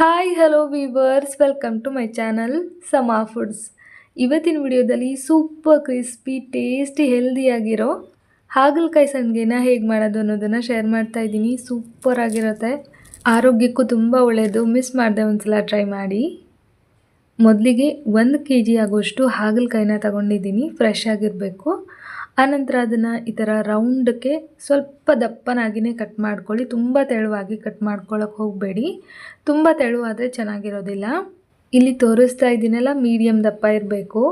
Hi hello viewers welcome to my channel Sama foods ಇವತ್ತಿನ ವಿಡಿಯೋದಲ್ಲಿ super crispy tasty ಹೆಲ್ದಿಯಾಗಿರೋ ಹಾಗಲಕಾಯಿ ಸಂಡಿಗೆನ ಹೇಗೆ ಮಾಡೋದು ಅನ್ನೋದನ್ನು ಶೇರ್ ಮಾಡ್ತಾ ಇದ್ದೀನಿ. ಸೂಪರ್ ಆಗಿರುತ್ತೆ. ಆರೋಗ್ಯಕ್ಕೂ ತುಂಬ ಒಳ್ಳೆಯದು ಮಿಸ್ ಮಾಡಿದೆ ಒಂದ್ಸಲ ಟ್ರೈ ಮಾಡಿ. ಮೊದಲಿಗೆ ಒಂದು ಕೆ ಜಿ ಆಗೋಷ್ಟು ಹಾಗಲಕಾಯಿನ ತಗೊಂಡಿದ್ದೀನಿ. ಫ್ರೆಶ್ ಆಗಿರಬೇಕು. ಆನಂತರ ಅದನ್ನು ಈ ಥರ ರೌಂಡಕ್ಕೆ ಸ್ವಲ್ಪ ದಪ್ಪನಾಗಿಯೇ ಕಟ್ ಮಾಡ್ಕೊಳ್ಳಿ. ತುಂಬ ತೆಳುವಾಗಿ ಕಟ್ ಮಾಡ್ಕೊಳ್ಳೋಕೆ ಹೋಗಬೇಡಿ. ತುಂಬ ತೆಳುವಾದರೆ ಚೆನ್ನಾಗಿರೋದಿಲ್ಲ. ಇಲ್ಲಿ ತೋರಿಸ್ತಾ ಇದ್ದೀನಲ್ಲ ಮೀಡಿಯಮ್ ದಪ್ಪ ಇರಬೇಕು.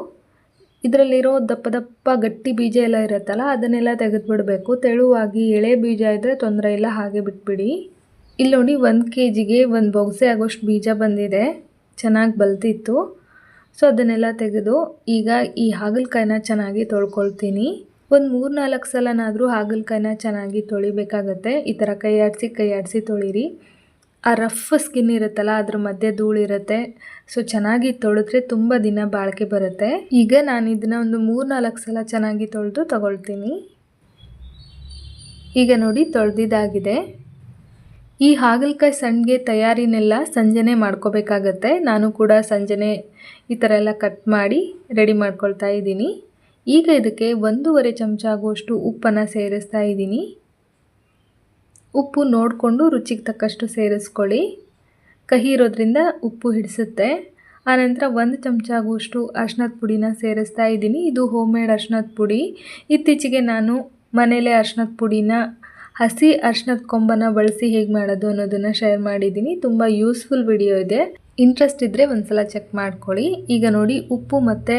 ಇದರಲ್ಲಿರೋ ದಪ್ಪ ದಪ್ಪ ಗಟ್ಟಿ ಬೀಜ ಎಲ್ಲ ಇರುತ್ತಲ್ಲ, ಅದನ್ನೆಲ್ಲ ತೆಗೆದುಬಿಡಬೇಕು. ತೆಳುವಾಗಿ ಎಳೆ ಬೀಜ ಇದ್ದರೆ ತೊಂದರೆ ಇಲ್ಲ, ಹಾಗೆ ಬಿಟ್ಬಿಡಿ. ಇಲ್ಲಿ ನೋಡಿ ಒಂದು ಕೆ ಜಿಗೆ ಒಂದು ಬೊಗ್ಸೆ ಆಗೋಷ್ಟು ಬೀಜ ಬಂದಿದೆ. ಚೆನ್ನಾಗಿ ಬಲ್ತಿತ್ತು. ಸೊ, ಅದನ್ನೆಲ್ಲ ತೆಗೆದು ಈಗ ಈ ಹಾಗಲಕಾಯಿನ ಚೆನ್ನಾಗಿ ತೊಳ್ಕೊಳ್ತೀನಿ. ಒಂದು ಮೂರು ನಾಲ್ಕು ಸಲನಾದರೂ ಹಾಗಲಕಾಯಿನ ಚೆನ್ನಾಗಿ ತೊಳಿಬೇಕಾಗತ್ತೆ. ಈ ಥರ ಕೈ ಆಡಿಸಿ ಕೈ ತೊಳಿರಿ. ಆ ರಫ್ ಸ್ಕಿನ್ ಇರುತ್ತಲ್ಲ, ಅದ್ರ ಮಧ್ಯೆ ಧೂಳಿರುತ್ತೆ ಸೊ ಚೆನ್ನಾಗಿ ತೊಳೆದ್ರೆ ತುಂಬ ದಿನ ಬಾಳಿಕೆ ಬರುತ್ತೆ. ಈಗ ನಾನು ಇದನ್ನು ಒಂದು ಮೂರು ನಾಲ್ಕು ಸಲ ಚೆನ್ನಾಗಿ ತೊಳೆದು ತಗೊಳ್ತೀನಿ. ಈಗ ನೋಡಿ ತೊಳೆದಿದ್ದಾಗಿದೆ. ಈ ಹಾಗಲಕಾಯಿ ಸಣ್ಣಗೆ ತಯಾರಿನೆಲ್ಲ ಸಂಜೆನೆ ಮಾಡ್ಕೋಬೇಕಾಗತ್ತೆ. ನಾನು ಕೂಡ ಸಂಜೆನೆ ಈ ಥರ ಎಲ್ಲ ಕಟ್ ಮಾಡಿ ರೆಡಿ ಮಾಡ್ಕೊಳ್ತಾ ಇದ್ದೀನಿ. ಈಗ ಇದಕ್ಕೆ ಒಂದೂವರೆ ಚಮಚ ಆಗುವಷ್ಟು ಉಪ್ಪನ್ನು ಸೇರಿಸ್ತಾ ಇದ್ದೀನಿ. ಉಪ್ಪು ನೋಡಿಕೊಂಡು ರುಚಿಗೆ ತಕ್ಕಷ್ಟು ಸೇರಿಸ್ಕೊಳ್ಳಿ. ಕಹಿ ಇರೋದ್ರಿಂದ ಉಪ್ಪು ಹಿಡಿಸುತ್ತೆ. ಆನಂತರ ಒಂದು ಚಮಚ ಆಗುವಷ್ಟು ಅರ್ಶಿನದ ಪುಡಿನ ಸೇರಿಸ್ತಾ ಇದ್ದೀನಿ. ಇದು ಹೋಮ್ ಮೇಡ್ ಅರ್ಶಿನದ ಪುಡಿ. ಇತ್ತೀಚೆಗೆ ನಾನು ಮನೇಲೆ ಅರ್ಶಿನದ ಪುಡಿನ, ಹಸಿ ಅರ್ಶಿನದ ಕೊಂಬನ ಬಳಸಿ ಹೇಗೆ ಮಾಡೋದು ಅನ್ನೋದನ್ನು ಶೇರ್ ಮಾಡಿದ್ದೀನಿ. ತುಂಬ ಯೂಸ್ಫುಲ್ ವಿಡಿಯೋ ಇದೆ. ಇಂಟ್ರೆಸ್ಟ್ ಇದ್ದರೆ ಒಂದು ಸಲ ಚೆಕ್ ಮಾಡ್ಕೊಳ್ಳಿ. ಈಗ ನೋಡಿ ಉಪ್ಪು ಮತ್ತು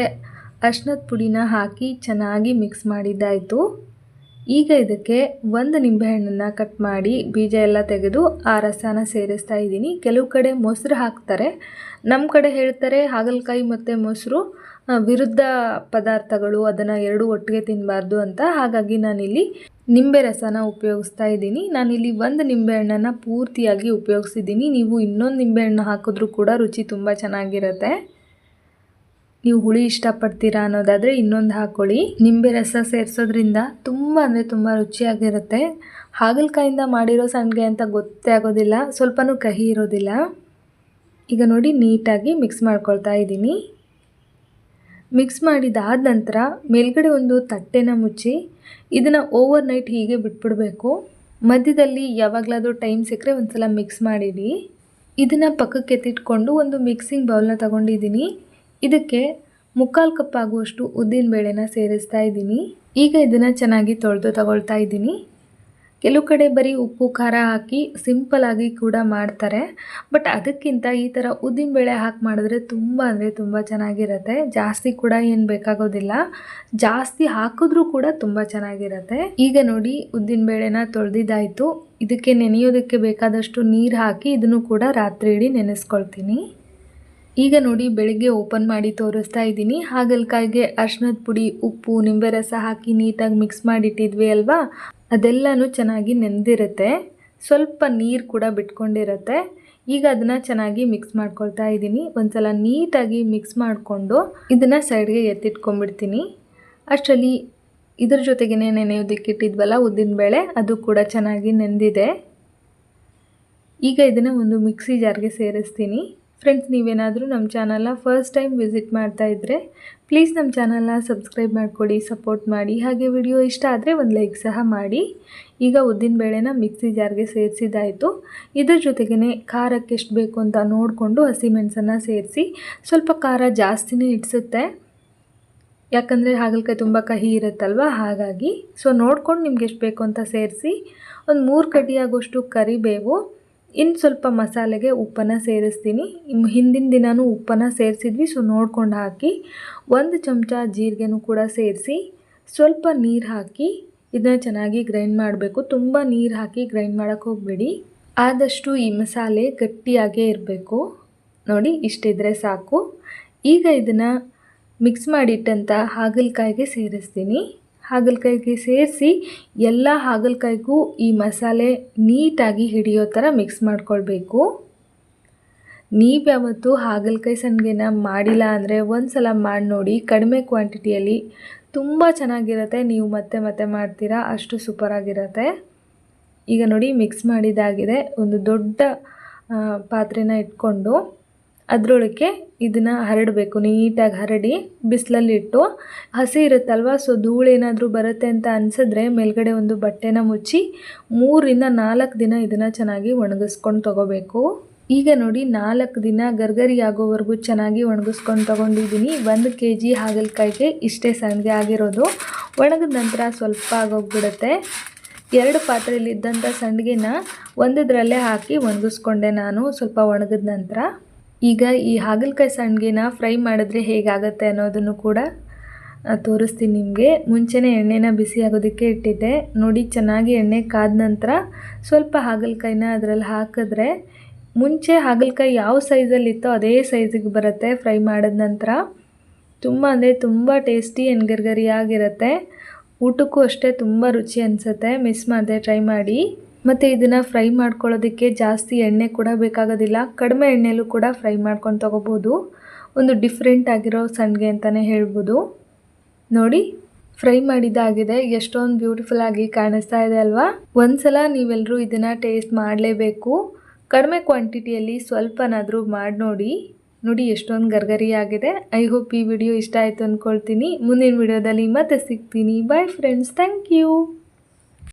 ಅರ್ಶಿನದ ಪುಡಿನ ಹಾಕಿ ಚೆನ್ನಾಗಿ ಮಿಕ್ಸ್ ಮಾಡಿದ್ದಾಯಿತು. ಈಗ ಇದಕ್ಕೆ ಒಂದು ನಿಂಬೆಹಣ್ಣನ್ನು ಕಟ್ ಮಾಡಿ ಬೀಜ ಎಲ್ಲ ತೆಗೆದು ಆ ರಸನ ಸೇರಿಸ್ತಾ ಇದ್ದೀನಿ. ಕೆಲವು ಕಡೆ ಮೊಸರು ಹಾಕ್ತಾರೆ. ನಮ್ಮ ಕಡೆ ಹೇಳ್ತಾರೆ ಹಾಗಲಕಾಯಿ ಮತ್ತು ಮೊಸರು ವಿರುದ್ಧ ಪದಾರ್ಥಗಳು ಅದನ್ನು ಎರಡು ಒಟ್ಟಿಗೆ ತಿನ್ನಬಾರ್ದು ಅಂತ. ಹಾಗಾಗಿ ನಾನಿಲ್ಲಿ ನಿಂಬೆ ರಸನ ಉಪಯೋಗಿಸ್ತಾ ಇದ್ದೀನಿ. ನಾನಿಲ್ಲಿ ಒಂದು ನಿಂಬೆಹಣ್ಣನ್ನು ಪೂರ್ತಿಯಾಗಿ ಉಪಯೋಗಿಸಿದ್ದೀನಿ. ನೀವು ಇನ್ನೊಂದು ನಿಂಬೆಹಣ್ಣು ಹಾಕಿದ್ರೂ ಕೂಡ ರುಚಿ ತುಂಬ ಚೆನ್ನಾಗಿರುತ್ತೆ. ನೀವು ಹುಳಿ ಇಷ್ಟಪಡ್ತೀರಾ ಅನ್ನೋದಾದರೆ ಇನ್ನೊಂದು ಹಾಕ್ಕೊಳ್ಳಿ ನಿಂಬೆ ರಸ ಸೇರಿಸೋದ್ರಿಂದ ತುಂಬ ಅಂದರೆ ತುಂಬ ರುಚಿಯಾಗಿರುತ್ತೆ. ಹಾಗಲಕಾಯಿಂದ ಮಾಡಿರೋ ಸಂಡಿಗೆ ಅಂತ ಗೊತ್ತೇ ಆಗೋದಿಲ್ಲ, ಸ್ವಲ್ಪನೂ ಕಹಿ ಇರೋದಿಲ್ಲ. ಈಗ ನೋಡಿ ನೀಟಾಗಿ ಮಿಕ್ಸ್ ಮಾಡ್ಕೊಳ್ತಾ ಇದ್ದೀನಿ. ಮಿಕ್ಸ್ ಮಾಡಿದಾದ ನಂತರ ಮೇಲ್ಗಡೆ ಒಂದು ತಟ್ಟೆನ ಮುಚ್ಚಿ ಇದನ್ನು ಓವರ್ ನೈಟ್ ಹೀಗೆ ಬಿಟ್ಬಿಡಬೇಕು. ಮಧ್ಯದಲ್ಲಿ ಯಾವಾಗಲಾದರೂ ಟೈಮ್ ಸಿಕ್ಕರೆ ಒಂದು ಸಲ ಮಿಕ್ಸ್ ಮಾಡಿಡಿ. ಇದನ್ನು ಪಕ್ಕಕ್ಕೆ ಎತ್ತಿಟ್ಕೊಂಡು ಒಂದು ಮಿಕ್ಸಿಂಗ್ ಬೌಲ್ನ ತಗೊಂಡಿದ್ದೀನಿ. ಇದಕ್ಕೆ ಮುಕ್ಕಾಲು ಕಪ್ ಆಗುವಷ್ಟು ಉದ್ದಿನ ಬೇಳೆನ ಸೇರಿಸ್ತಾ ಇದ್ದೀನಿ. ಈಗ ಇದನ್ನು ಚೆನ್ನಾಗಿ ತೊಳೆದು ತಗೊಳ್ತಾ ಇದ್ದೀನಿ. ಕೆಲವು ಕಡೆ ಬರೀ ಉಪ್ಪು, ಖಾರ ಹಾಕಿ ಸಿಂಪಲಾಗಿ ಕೂಡ ಮಾಡ್ತಾರೆ. ಬಟ್ ಅದಕ್ಕಿಂತ ಈ ಥರ ಉದ್ದಿನಬೇಳೆ ಹಾಕಿ ಮಾಡಿದ್ರೆ ತುಂಬ ಅಂದರೆ ತುಂಬ ಚೆನ್ನಾಗಿರುತ್ತೆ. ಜಾಸ್ತಿ ಕೂಡ ಏನು ಬೇಕಾಗೋದಿಲ್ಲ. ಜಾಸ್ತಿ ಹಾಕಿದ್ರೂ ಕೂಡ ತುಂಬ ಚೆನ್ನಾಗಿರುತ್ತೆ. ಈಗ ನೋಡಿ ಉದ್ದಿನಬೇಳೆನ ತೊಳೆದಿದ್ದಾಯಿತು. ಇದಕ್ಕೆ ನೆನೆಯೋದಕ್ಕೆ ಬೇಕಾದಷ್ಟು ನೀರು ಹಾಕಿ ಇದನ್ನು ಕೂಡ ರಾತ್ರಿ ಇಡೀ ನೆನೆಸ್ಕೊಳ್ತೀನಿ. ಈಗ ನೋಡಿ ಬೆಳಿಗ್ಗೆ ಓಪನ್ ಮಾಡಿ ತೋರಿಸ್ತಾ ಇದ್ದೀನಿ. ಹಾಗಲಕಾಯಿಗೆ ಅರ್ಶಿನದ ಪುಡಿ, ಉಪ್ಪು ನಿಂಬೆ ರಸ ಹಾಕಿ ನೀಟಾಗಿ ಮಿಕ್ಸ್ ಮಾಡಿಟ್ಟಿದ್ವಿ ಅಲ್ವಾ? ಅದೆಲ್ಲನೂ ಚೆನ್ನಾಗಿ ನೆಂದಿರುತ್ತೆ. ಸ್ವಲ್ಪ ನೀರು ಕೂಡ ಬಿಟ್ಕೊಂಡಿರುತ್ತೆ. ಈಗ ಅದನ್ನು ಚೆನ್ನಾಗಿ ಮಿಕ್ಸ್ ಮಾಡ್ಕೊಳ್ತಾ ಇದ್ದೀನಿ. ಒಂದ್ಸಲ ನೀಟಾಗಿ ಮಿಕ್ಸ್ ಮಾಡಿಕೊಂಡು ಇದನ್ನು ಸೈಡ್ಗೆ ಎತ್ತಿಟ್ಕೊಂಡ್ಬಿಡ್ತೀನಿ. ಅಷ್ಟರಲ್ಲಿ ಇದ್ರ ಜೊತೆಗೇ ನೆನೆಯೋದಕ್ಕೆ ಇಟ್ಟಿದ್ವಲ್ಲ ಉದ್ದಿನಬೇಳೆ ಅದು ಕೂಡ ಚೆನ್ನಾಗಿ ನೆಂದಿದೆ. ಈಗ ಇದನ್ನು ಒಂದು ಮಿಕ್ಸಿ ಜಾರ್ಗೆ ಸೇರಿಸ್ತೀನಿ. ಫ್ರೆಂಡ್ಸ್ ನೀವೇನಾದರೂ ನಮ್ಮ ಚಾನಲ್ನ ಫಸ್ಟ್ ಟೈಮ್ ವಿಸಿಟ್ ಮಾಡ್ತಾ ಇದ್ದರೆ ಪ್ಲೀಸ್ ನಮ್ಮ ಚಾನಲ್ನ ಸಬ್ಸ್ಕ್ರೈಬ್ ಮಾಡಿಕೊಡಿ ಸಪೋರ್ಟ್ ಮಾಡಿ. ಹಾಗೆ ವಿಡಿಯೋ ಇಷ್ಟ ಆದರೆ ಒಂದು ಲೈಕ್ ಸಹ ಮಾಡಿ. ಈಗ ಉದ್ದಿನ ಬೇಳೆನ ಮಿಕ್ಸಿ ಜಾರ್ಗೆ ಸೇರಿಸಿದ್ದಾಯಿತು. ಇದ್ರ ಜೊತೆಗೇ ಖಾರಕ್ಕೆ ಎಷ್ಟು ಬೇಕು ಅಂತ ನೋಡಿಕೊಂಡು ಹಸಿಮೆಣಸನ್ನು ಸೇರಿಸಿ, ಸ್ವಲ್ಪ ಖಾರ ಜಾಸ್ತಿನೇ ಇಡಿಸುತ್ತೆ. ಯಾಕಂದರೆ ಹಾಗಲಕಾಯಿ ತುಂಬ ಕಹಿ ಇರುತ್ತಲ್ವ? ಹಾಗಾಗಿ. ಸೊ ನೋಡ್ಕೊಂಡು ನಿಮ್ಗೆ ಎಷ್ಟು ಬೇಕು ಅಂತ ಸೇರಿಸಿ, ಒಂದು ಮೂರು ಕಡ್ಡಿಯಾಗೋಷ್ಟು ಕರಿಬೇವು ಇನ್ನು ಸ್ವಲ್ಪ ಮಸಾಲೆಗೆ ಉಪ್ಪನ್ನು ಸೇರಿಸ್ತೀನಿ. ಹಿಂದಿನ ದಿನವೂ ಉಪ್ಪನ್ನು ಸೇರಿಸಿದ್ವಿ ಸೊ ನೋಡ್ಕೊಂಡು ಹಾಕಿ ಒಂದು ಚಮಚ ಜೀರಿಗೆನೂ ಕೂಡ ಸೇರಿಸಿ ಸ್ವಲ್ಪ ನೀರು ಹಾಕಿ ಇದನ್ನ ಚೆನ್ನಾಗಿ ಗ್ರೈಂಡ್ ಮಾಡಬೇಕು. ತುಂಬ ನೀರು ಹಾಕಿ ಗ್ರೈಂಡ್ ಮಾಡೋಕ್ಕೆ ಹೋಗಬೇಡಿ. ಆದಷ್ಟು ಈ ಮಸಾಲೆ ಗಟ್ಟಿಯಾಗೇ ಇರಬೇಕು. ನೋಡಿ ಇಷ್ಟಿದ್ರೆ ಸಾಕು. ಈಗ ಇದನ್ನು ಮಿಕ್ಸ್ ಮಾಡಿಟ್ಟಂಥ ಹಾಗಲಕಾಯಿಗೆ ಸೇರಿಸ್ತೀನಿ. ಹಾಗಲಕಾಯಿಗೆ ಸೇರಿಸಿ ಎಲ್ಲ ಹಾಗಲಕಾಯಿಗೂ ಈ ಮಸಾಲೆ ನೀಟಾಗಿ ಹಿಡಿಯೋ ಥರ ಮಿಕ್ಸ್ ಮಾಡಿಕೊಳ್ಬೇಕು. ನೀವು ಯಾವತ್ತು ಹಾಗಲಕಾಯಿ ಸಂಡಿಗೆನ ಮಾಡಿಲ್ಲ ಅಂದರೆ ಒಂದು ಸಲ ಮಾಡಿ ನೋಡಿ ಕಡಿಮೆ ಕ್ವಾಂಟಿಟಿಯಲ್ಲಿ ತುಂಬ ಚೆನ್ನಾಗಿರುತ್ತೆ. ನೀವು ಮತ್ತೆ ಮತ್ತೆ ಮಾಡ್ತೀರಾ, ಅಷ್ಟು ಸೂಪರಾಗಿರುತ್ತೆ. ಈಗ ನೋಡಿ ಮಿಕ್ಸ್ ಮಾಡಿದಾಗಿದೆ ಒಂದು ದೊಡ್ಡ ಪಾತ್ರೆನ ಇಟ್ಕೊಂಡು ಅದರೊಳಗೆ ಇದನ್ನು ಹರಡಬೇಕು. ನೀಟಾಗಿ ಹರಡಿ ಬಿಸಿಲಲ್ಲಿಟ್ಟು ಹಸಿ ಇರುತ್ತಲ್ವ? ಸೊ ಧೂಳೇನಾದರೂ ಬರುತ್ತೆ ಅಂತ ಅನಿಸಿದ್ರೆ ಮೇಲ್ಗಡೆ ಒಂದು ಬಟ್ಟೆನ ಮುಚ್ಚಿ ಮೂರಿಂದ ನಾಲ್ಕು ದಿನ ಇದನ್ನು ಚೆನ್ನಾಗಿ ಒಣಗಿಸ್ಕೊಂಡು ತಗೋಬೇಕು. ಈಗ ನೋಡಿ, ನಾಲ್ಕು ದಿನ ಗರ್ಗರಿ ಆಗೋವರೆಗೂ ಚೆನ್ನಾಗಿ ಒಣಗಿಸ್ಕೊಂಡು ತಗೊಂಡಿದ್ದೀನಿ. ಒಂದು ಕೆ ಜಿ ಹಾಗಲಕಾಯಿಗೆ ಇಷ್ಟೇ ಸಂಡಿಗೆ ಆಗಿರೋದು. ಒಣಗಿದ ನಂತರ ಸ್ವಲ್ಪ ಆಗೋಗ್ಬಿಡುತ್ತೆ. ಎರಡು ಪಾತ್ರೆಯಲ್ಲಿದ್ದಂಥ ಸಂಡಿಗೆನ ಒಂದದ್ರಲ್ಲೇ ಹಾಕಿ ಒಣಗಿಸ್ಕೊಂಡೆ ನಾನು ಸ್ವಲ್ಪ ಒಣಗಿದ ನಂತರ. ಈಗ ಈ ಹಾಗಲಕಾಯಿ ಸಂಡಿಗೆನ ಫ್ರೈ ಮಾಡಿದ್ರೆ ಹೇಗಾಗುತ್ತೆ ಅನ್ನೋದನ್ನು ಕೂಡ ತೋರಿಸ್ತೀನಿ ನಿಮಗೆ. ಮುಂಚೆನೇ ಎಣ್ಣೆನ ಬಿಸಿ ಆಗೋದಕ್ಕೆ ಇಟ್ಟಿದ್ದೆ. ನೋಡಿ, ಚೆನ್ನಾಗಿ ಎಣ್ಣೆ ಕಾದ ನಂತರ ಸ್ವಲ್ಪ ಹಾಗಲಕಾಯಿನ ಅದರಲ್ಲಿ ಹಾಕಿದ್ರೆ, ಮುಂಚೆ ಹಾಗಲಕಾಯಿ ಯಾವ ಸೈಜಲ್ಲಿತ್ತೋ ಅದೇ ಸೈಜಿಗೆ ಬರುತ್ತೆ ಫ್ರೈ ಮಾಡಿದ ನಂತರ. ತುಂಬ ಅಂದರೆ ತುಂಬ ಟೇಸ್ಟಿ ಆ್ಯಂಡ್ ಗರ್ಗರಿಯಾಗಿರುತ್ತೆ. ಊಟಕ್ಕೂ ಅಷ್ಟೇ ತುಂಬ ರುಚಿ ಅನಿಸುತ್ತೆ. ಮಿಸ್ ಮಾಡದೆ, ಟ್ರೈ ಮಾಡಿ. ಮತ್ತು ಇದನ್ನು ಫ್ರೈ ಮಾಡ್ಕೊಳ್ಳೋದಕ್ಕೆ ಜಾಸ್ತಿ ಎಣ್ಣೆ ಕೂಡ ಬೇಕಾಗೋದಿಲ್ಲ. ಕಡಿಮೆ ಎಣ್ಣೆಲೂ ಕೂಡ ಫ್ರೈ ಮಾಡ್ಕೊಂಡು ತೊಗೋಬೋದು. ಒಂದು ಡಿಫ್ರೆಂಟ್ ಆಗಿರೋ ಸಂಡಿಗೆ ಅಂತಲೇ ಹೇಳ್ಬೋದು. ನೋಡಿ, ಫ್ರೈ ಮಾಡಿದ್ದಾಗಿದೆ. ಎಷ್ಟೊಂದು ಬ್ಯೂಟಿಫುಲ್ ಆಗಿ ಕಾಣಿಸ್ತಾ ಇದೆ ಅಲ್ವಾ? ಒಂದ್ಸಲ ನೀವೆಲ್ಲರೂ ಇದನ್ನು ಟೇಸ್ಟ್ ಮಾಡಲೇಬೇಕು. ಕಡಿಮೆ ಕ್ವಾಂಟಿಟಿಯಲ್ಲಿ ಸ್ವಲ್ಪನಾದರೂ ಮಾಡಿ ನೋಡಿ. ನೋಡಿ, ಎಷ್ಟೊಂದು ಗರ್ಗರಿ ಆಗಿದೆ. ಐ ಹೋಪ್ ಈ ವಿಡಿಯೋ ಇಷ್ಟ ಆಯಿತು ಅಂದ್ಕೊಳ್ತೀನಿ ಮುಂದಿನ ವಿಡಿಯೋದಲ್ಲಿ ಮತ್ತೆ ಸಿಗ್ತೀನಿ. Bye friends thank you